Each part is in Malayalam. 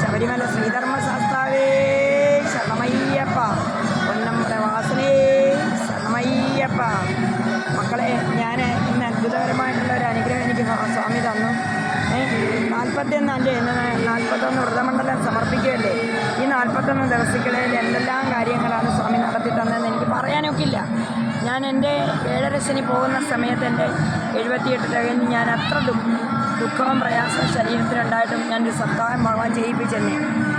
ശബരിമല ശ്രീധർമ്മ ശാസ്താവേ ശരണമയ്യപ്പ. ഒന്നമ്മയുടെ വാസനേ ശരണമയ്യപ്പ. മക്കളെ ഞാൻ ഇന്ന് അത്ഭുതകരമായിട്ടുള്ള ഒരു അനുഗ്രഹം എനിക്ക് സ്വാമി തന്നു. നാൽപ്പത്തിയൊന്നാം തീയതി ഇന്ന് നാൽപ്പത്തൊന്ന് വ്രതമണ്ഡലം സമർപ്പിക്കുകയല്ലേ? ഈ നാൽപ്പത്തൊന്ന് ദിവസങ്ങളിൽ എന്തെല്ലാം കാര്യങ്ങളാണ് സ്വാമി നടത്തി തന്നതെന്ന് എനിക്ക് പറയാനൊക്കില്ല. ഞാൻ എന്റെ ഏഴരശനി പോകുന്ന സമയത്ത് എന്റെ എഴുപത്തിയെട്ട് തികഞ്ഞ് ഞാൻ അത്ര ദുഃഖ ദുഃഖവും പ്രയാസവും ശരീരത്തിലുണ്ടായിട്ടും ഞാൻ ഒരു സപ്താഹം ഭഗവാൻ ചെയ്യിപ്പിച്ചെന്നെ.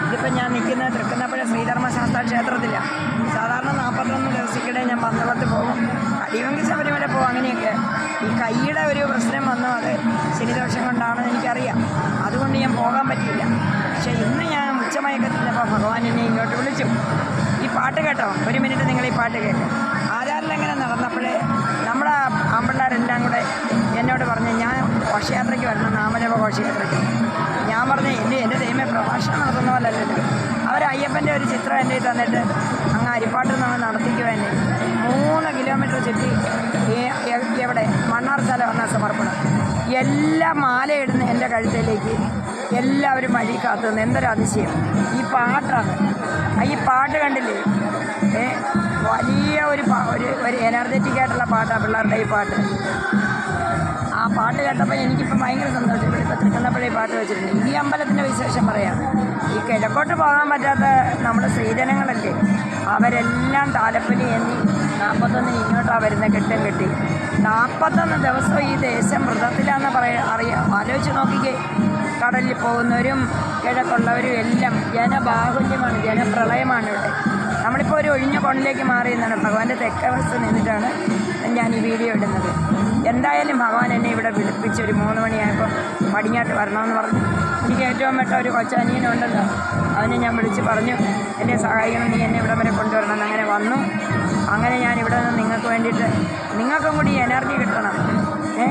ഇതിപ്പോൾ ഞാൻ നിൽക്കുന്ന തൃക്കുന്നപ്പുഴ ശ്രീധർമ്മശാസ്ത്ര ക്ഷേത്രത്തിലാണ് സാധാരണ നാൽപ്പത്തൊന്ന് ദിവസത്തിക്കിടെ ഞാൻ പന്തളത്ത് പോകും. അടിവെങ്കിൽ ശബരിമല പോകും അങ്ങനെയൊക്കെ. ഈ കൈയുടെ ഒരു പ്രശ്നം വന്നു അത് ശനിദോഷം കൊണ്ടാണെന്ന് എനിക്കറിയാം. അതുകൊണ്ട് ഞാൻ പോകാൻ പറ്റിയില്ല. പക്ഷേ ഇന്ന് ഞാൻ ഉച്ചമയക്കത്തിലപ്പോൾ ഭഗവാൻ എന്നെ ഇങ്ങോട്ട് വിളിച്ചു. ഈ പാട്ട് കേട്ടോ? ഒരു മിനിറ്റ് നിങ്ങൾ ഈ പാട്ട് കേട്ടോ ഘോഷയാത്രയ്ക്ക് വരണം നാമജപ ഘോഷയാത്രയ്ക്ക് ഞാൻ പറഞ്ഞു എന്റെ എന്റെ ദൈവമേ പ്രഭാഷണം നടത്തുന്ന പോലെ അല്ലല്ലോ അവർ അയ്യപ്പന്റെ ഒരു ചിത്രം എന്റെ തന്നിട്ട് അങ്ങ് അരിപ്പാട്ട് നമ്മൾ നടത്തിക്കുവാനെ മൂന്ന് കിലോമീറ്റർ ചുറ്റി എവിടെ? മണ്ണാർ സ്ഥലം വന്ന സമർപ്പണം. എല്ലാം മാലയിടുന്ന എന്റെ കഴുത്തിലേക്ക് എല്ലാവരും വഴി കാത്തു നിന്ന് എന്തൊരു അതിശയം. ഈ പാട്ടാണ്. ഈ പാട്ട് കണ്ടില്ലേ? വലിയ ഒരു ഒരു എനർജറ്റിക് ആയിട്ടുള്ള പാട്ടാണ് പിള്ളേരുടെ ഈ പാട്ട്. പാട്ട് കേട്ടപ്പോൾ എനിക്കിപ്പോൾ ഭയങ്കര സന്തോഷം. ഇവിടെ ഇപ്പോൾ തൃക്കുന്നപ്പള്ളി പാട്ട് വെച്ചിട്ടുണ്ട്. ഈ അമ്പലത്തിന്റെ വിശേഷം പറയാം. ഈ കിഴക്കോട്ട് പോകാൻ പറ്റാത്ത നമ്മുടെ സ്ത്രീജനങ്ങളല്ലേ? അവരെല്ലാം താലപ്പൊലി എന്നി നാൽപ്പത്തൊന്നിന് ഇങ്ങോട്ടാണ് വരുന്ന കെട്ടും കെട്ടി. നാൽപ്പത്തൊന്ന് ദിവസം ഈ ദേശം വ്രതത്തിലാണെന്ന് പറയാ അറിയാം ആലോചിച്ച് നോക്കിക്കേ. കടലിൽ പോകുന്നവരും കിഴക്കുള്ളവരും എല്ലാം ജനബാഹുല്യമാണ് ജനപ്രളയമാണ് ഇവിടെ. നമ്മളിപ്പോൾ ഒരു ഒഴിഞ്ഞ കോണിലേക്ക് മാറി എന്നാണ് ഭഗവാന്റെ തെക്കവസ്ഥ നിന്നിട്ടാണ് ഞാൻ ഈ വീഡിയോ ഇടുന്നത്. എന്തായാലും ഭഗവാൻ എന്നെ ഇവിടെ വിളിപ്പിച്ച് ഒരു മൂന്ന് മണിയായപ്പോൾ പടിഞ്ഞാട്ട് വരണമെന്ന് പറഞ്ഞു. എനിക്ക് ഏറ്റവും പെട്ട ഒരു കൊച്ചനിയനുണ്ടല്ലോ അതിനെ ഞാൻ വിളിച്ച് പറഞ്ഞു എന്നെ സഹായിക്കണം നീ എന്നെ ഇവിടെ വരെ കൊണ്ടുവരണം. അങ്ങനെ വന്നു. അങ്ങനെ ഞാൻ ഇവിടെ നിന്ന് നിങ്ങൾക്ക് വേണ്ടിയിട്ട് നിങ്ങൾക്കും കൂടി എനർജി കിട്ടണം. ഏ?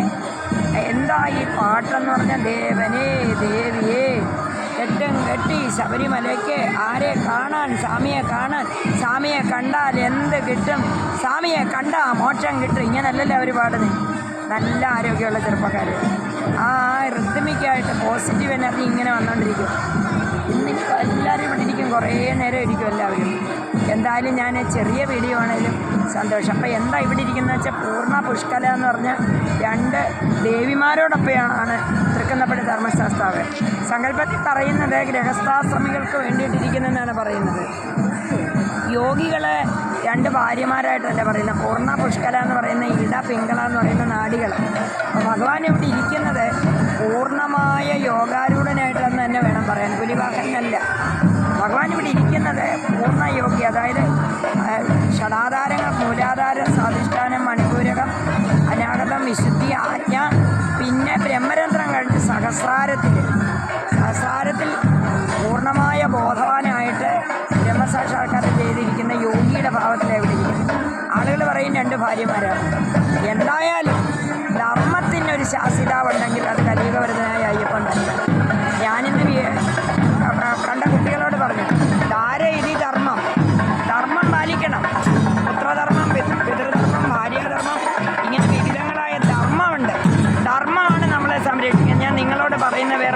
എന്താ ഈ പാട്ടെന്ന് പറഞ്ഞാൽ ദേവനേ ദേവിയേ കെട്ടും കെട്ടി ശബരിമലയ്ക്ക് ആരെ കാണാൻ സ്വാമിയെ കാണാൻ സ്വാമിയെ കണ്ടാൽ എന്ത് കിട്ടും? സ്വാമിയെ കണ്ടാൽ മോക്ഷം കിട്ടും. ഇങ്ങനല്ലല്ലോ അവർ പാടുന്നത്. നല്ല ആരോഗ്യമുള്ള ചെറുപ്പക്കാർ ആ റിത്തമിക്കായിട്ട് പോസിറ്റീവ് എനർജി ഇങ്ങനെ വന്നുകൊണ്ടിരിക്കും ഇന്നിപ്പോൾ എല്ലാവരും ഇവിടെ ഇരിക്കും. കുറേ നേരം ഇരിക്കും എല്ലാവരും. എന്തായാലും ഞാൻ ചെറിയ വീഡിയോ ആണെങ്കിലും സന്തോഷം. അപ്പോൾ എന്താ ഇവിടെ ഇരിക്കുന്നത് വെച്ചാൽ പൂർണ പുഷ്കല എന്ന് പറഞ്ഞ രണ്ട് ദേവിമാരോടൊപ്പമാണ് തൃക്കുന്നപ്പള്ളി ധർമ്മശാസ്താവ്. സങ്കല്പത്തിൽ പറയുന്നത് ഗൃഹസ്ഥാശ്രമികൾക്ക് വേണ്ടിയിട്ടിരിക്കുന്നതെന്നാണ് പറയുന്നത്. യോഗികളെ രണ്ട് ഭാര്യമാരായിട്ടല്ല പറയുന്നത് പൂർണ പുഷ്കല എന്ന് പറയുന്ന ഇട പിങ്കള എന്ന് പറയുന്ന നാടികൾ. ഭഗവാൻ ഇവിടെ ഇരിക്കുന്നത് പൂർണമായ യോഗാരൂഢനായിട്ടെന്ന് തന്നെ വേണം പറയാൻ. പുലിവാഹനല്ല രണ്ട് ഭാര്യമാരാണ് എന്തായാലും ധർമ്മത്തിന് ഒരു ശാസ്ത്രതാവുണ്ടെങ്കിൽ അത് കലീകവരുതനായ അയ്യപ്പൻ തന്നെ. ഞാനിന്ന് കണ്ട കുട്ടികളോട് പറഞ്ഞു ധാര ഇതി ധർമ്മം. ധർമ്മം പാലിക്കണം. പുത്രധർമ്മം പിതൃധർമ്മം ഭാര്യാധർമ്മം ഇങ്ങനെ വിവിധങ്ങളായ ധർമ്മമുണ്ട്. ധർമ്മമാണ് നമ്മളെ സംരക്ഷിക്കുന്നത് ഞാൻ നിങ്ങളോട് പറയുന്ന വേറെ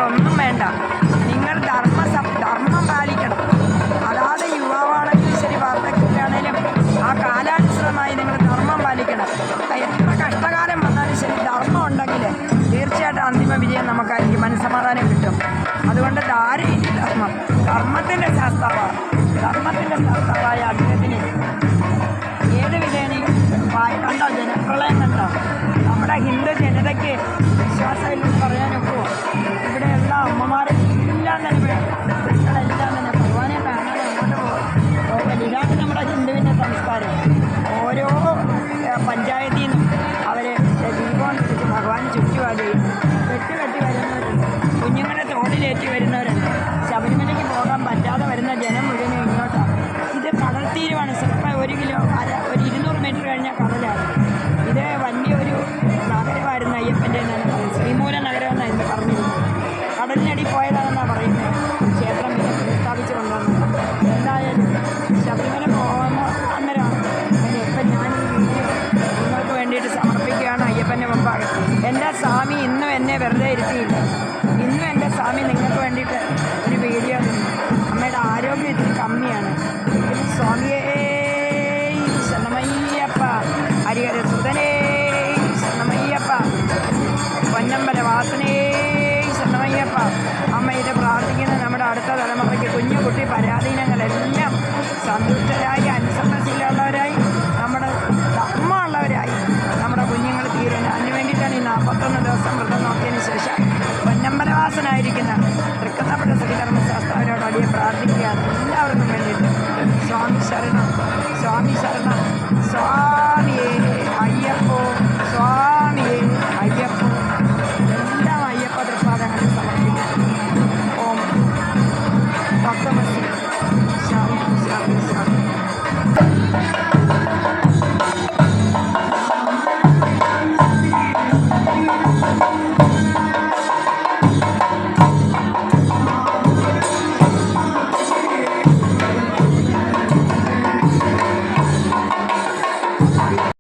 അത് എത്ര കഷ്ടകാലം വന്നാലും ശരി ധർമ്മം ഉണ്ടെങ്കിൽ തീർച്ചയായിട്ടും അന്തിമ വിജയം നമുക്കായിരിക്കും. മനസ്സമാധാനം കിട്ടും. അതുകൊണ്ട് ധാരയില്ല ധർമ്മം ധർമ്മത്തിന്റെ ശാസ്ത്രമാണ് ധർമ്മത്തിന്റെ ശാസ്ത്രമായ തോളിലേറ്റി വരുന്നവരുണ്ട് ശബരിമലയ്ക്ക് പോകാൻ പറ്റാതെ വരുന്ന ജനം മുഴുവനും ഇങ്ങോട്ടാണ് ഇത് കടൽ തീരുവാണ് ചിലപ്പോൾ ഒരു കിലോ അര ഒരു ഇരുന്നൂറ് മീറ്റർ കഴിഞ്ഞ കടലാണ്. ഇത് വലിയൊരു നഗരമായിരുന്നു അയ്യപ്പന്റെ എന്നാണ് പറയുന്നത് ശ്രീമൂല നഗരം ഇന്ന് പറഞ്ഞിരുന്നത്. കടലിനടി പോയതാണെന്നാണ് പറയുന്നത് ക്ഷേത്രം പിന്നെ പുനഃസ്ഥാപിച്ച് കൊണ്ടുവന്നത്. എന്തായാലും ശബരിമല പോകുന്ന അന്നേരം പിന്നെ ഇപ്പം ഞാൻ നിങ്ങൾക്ക് വേണ്ടിയിട്ട് സമർപ്പിക്കുകയാണ് അയ്യപ്പന്റെ മുമ്പാകെ. എന്റെ സ്വാമി ഇന്നും എന്നെ വെറുതെ ഇരുത്തിയില്ല? വേണ്ടി പ്രാർത്ഥിക്കുക. എല്ലാവർക്കും വേണ്ടിയിട്ട്. സ്വാമി ശരണം. സ്വാമി ശരണം. സ്വാമി